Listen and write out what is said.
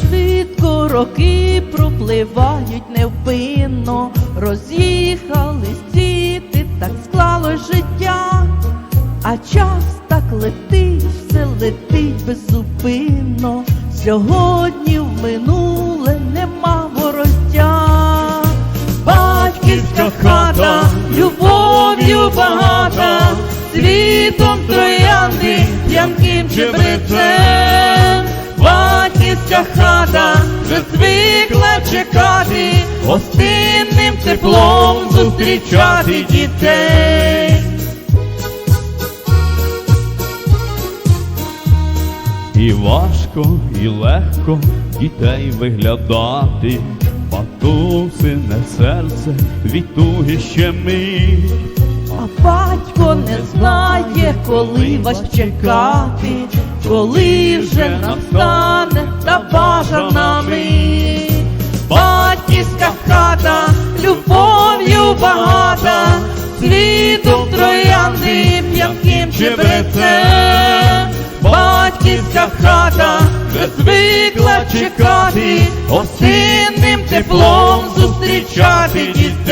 швидко роки пропливають невпинно, роз'їхались діти, так склалось життя, а час так летить, все летить беззупинно. Сьогодні в минуле нема вороття, батьківська хата, любов'ю багата, світом троянди, ямким чи брецем. Батьківська хата вже звикла чекати, гостинним теплом зустрічати дітей. І важко, і легко дітей виглядати, матусине серце від туги щемить. А батько не знає, коли вас чекати, коли вже настане цвітом троянди п'янким чебреце, батьківська хата вже звикла чекати, осінним теплом зустрічати дітей.